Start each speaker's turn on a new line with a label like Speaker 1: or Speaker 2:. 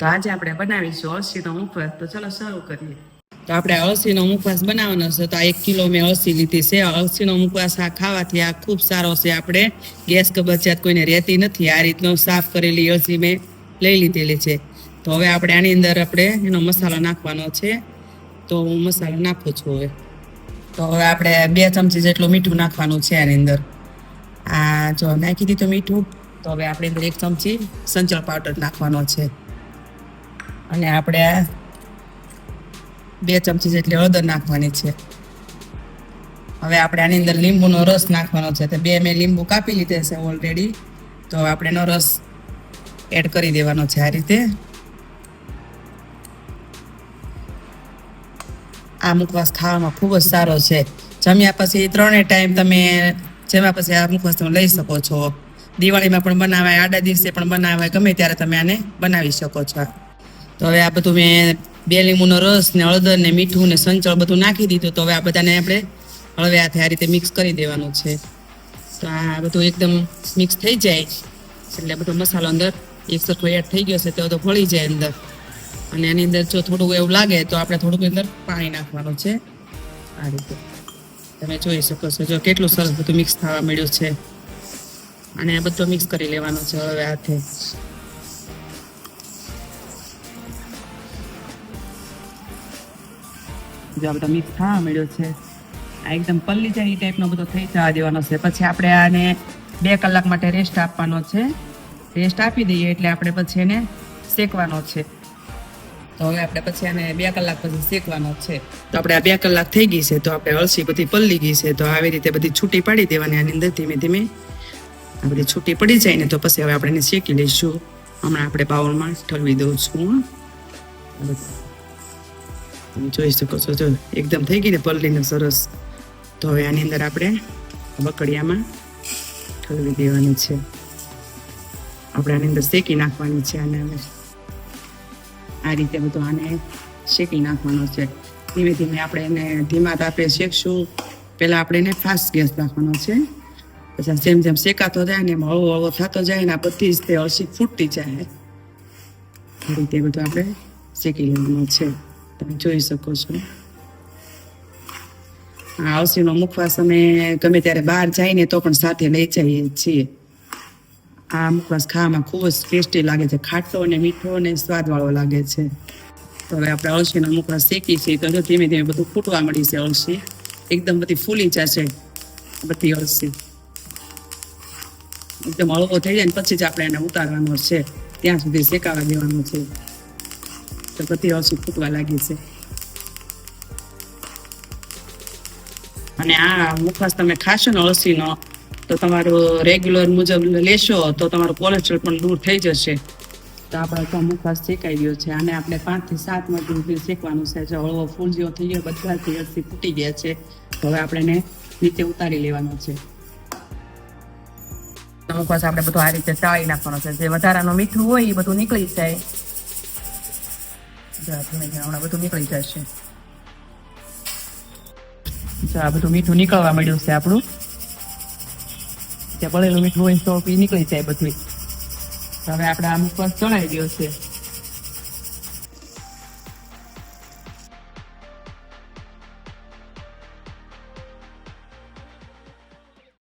Speaker 1: તો આજે આપણે બનાવીશું અળસીનો મુખવાસ તો ચલો શરૂ કરીએ. તો આપણે અળસીનો મુખવાસ બનાવવાનો છે. તો આ એક કિલો મેં અળસી લીધી છે. અળસીનો મુખવાસ આ ખાવાથી આ ખૂબ સારો છે. આપણે ગેસ કબજિયાત કોઈને રહેતી નથી. આ રીતનો સાફ કરેલી અળસી મેં લઈ લીધેલી છે. તો હવે આપણે આની અંદર આપણે એનો મસાલો નાખવાનો છે. તો હું મસાલો નાખું છું હવે. તો હવે આપણે બે ચમચી જેટલું મીઠું નાખવાનું છે આની અંદર. આ જો નાખી દીધું મીઠું. તો હવે આપણે અંદર એક ચમચી સંચળ પાવડર નાખવાનો છે. અને આપણે બે ચમચી જેટલી હળદર નાખવાની છે. હવે આપણે આની અંદર લીંબુનો રસ નાખવાનો છે. તો બે મેં લીંબુ કાપી લીધે છે ઓલરેડી તો આપણે એનો રસ એડ કરી દેવાનો છે આ રીતે. આ મુખવાસ ખાવામાં ખૂબ જ સારો છે. જમ્યા પછી ત્રણેય ટાઈમ તમે જમ્યા પછી આ મુખવાસ તમે લઈ શકો છો. દિવાળીમાં પણ બનાવાય, આડા દિવસે પણ બનાવાય, ગમે ત્યારે તમે આને બનાવી શકો છો. તો હવે આ બધું મેં બે લીંબુનો રસ ને હળદર ને મીઠું ને સંચળ બધું નાખી દીધું. તો હવે આ બધાને આપણે હળવે હાથે આ રીતે મિક્સ કરી દેવાનું છે. તો આ બધું એકદમ મિક્સ થઈ જાય. એટલે બધો મસાલો અંદર એક સરખો એડ થઈ ગયો છે, તો ભળી જાય અંદર. અને એની અંદર જો થોડું એવું લાગે તો આપણે થોડુંક અંદર પાણી નાખવાનું છે. આ રીતે. તમે જોઈ શકો છો જો કેટલું સરસ બધું મિક્સ થવા મળ્યું છે. અને આ બધું મિક્સ કરી લેવાનું છે હવે હાથે. જો આ બધો મિક્સ થવા મળ્યો છે. આ એકદમ પલ્લી જાય એ ટાઈપનો બધો થઈ જવા દેવાનો છે. પછી આપણે આને બે કલાક માટે રેસ્ટ આપવાનો છે. રેસ્ટ આપી દઈએ એટલે આપણે પછી એને શેકવાનો છે. તો હવે આપણે પછી આને બે કલાક પછી શેકવાનો છે. તો આપણે આ બે કલાક થઈ ગઈ છે, તો આપણે અળસી બધી પલ્લી ગઈ છે. તો આવી રીતે બધી છૂટી પાડી દેવાની આની અંદર ધીમે ધીમે. આ બધી છૂટી પડી જાય ને તો પછી હવે આપણે શેકી લઈશું. હમણાં આપણે બાઉલમાં ઠલવી દઉં છું તમે જોઈ શકો છો, જો એકદમ થઈ ગઈ ને પલ્લીને સરસ. તો હવે આની અંદર આપણે બકડિયામાં ઠલવી દેવાની છે. આપણે આની અંદર શેકી નાખવાની છે અને હવે. આ રીતે બધું આને શેકી નાખવાનો છે. ધીમે ધીમે આપણે એને ધીમા તાપે શેકશું. પહેલાં આપણે એને ફાસ્ટ ગેસ નાખવાનો છે. પછી જેમ જેમ શેકાતો જાય ને એમાં હળવો હળવો થતો જાય ને આ બધી જ તે અળસી ફૂટતી જાય. આ રીતે બધું આપણે શેકી લેવાનું છે. તમે જોઈ શકો છો. આ અળસીનો મુખવાસ અમે ગમે ત્યારે બહાર જઈને તો પણ સાથે લઈ જઈએ છીએ. આ મુખવાસ ખાવામાં ખૂબ જ ટેસ્ટી લાગે છે. ખાટો અને મીઠો અને સ્વાદવાળો લાગે છે. તો હવે આપણે અળસીનો મુખવાસ શેકી છીએ. તો ધીમે ધીમે બધું ફૂટવા મળી છે અળસી. એકદમ બધી ફૂલી જશે. બધી અળસી. એકદમ હળવો થઈ જાય ને પછી જ આપણે એને ઉતારવાનો છે. ત્યાં સુધી શેકાવા દેવાનું છે. તો બધી અળસી ફૂટવા લાગી છે. અને આ મુખવાસ તમે ખાશો ને અળસીનો, તો તમારું રેગ્યુલર મુજબ લેશો, તો તમારું કોલેસ્ટ્રોલ પણ દૂર થઈ જશે. તો આપણે તો મુખવાસ શેકાઈ ગયો છે. અને આપણે પાંચથી સાત સુધી શેકવાનું છે હળવો ફૂલ જેવો થઈ ગયો, બધાથી અળસી ફૂટી ગયા છે. હવે આપણે નીચે ઉતારી લેવાનું છે. મુખવાસ આપણે બધું આ રીતે ચાળી નાખવાનો છે. જે વધારાનું મીઠું હોય એ બધું નીકળી જાય. હમણાં બધું જો આ બધું મીઠું નીકળવા મળ્યું છે આપણું. ત્યાં પડેલું મીઠું હોય તો નીકળી જાય બધું હવે આપણે આ મુખવાસ ચણાઈ ગયો છે.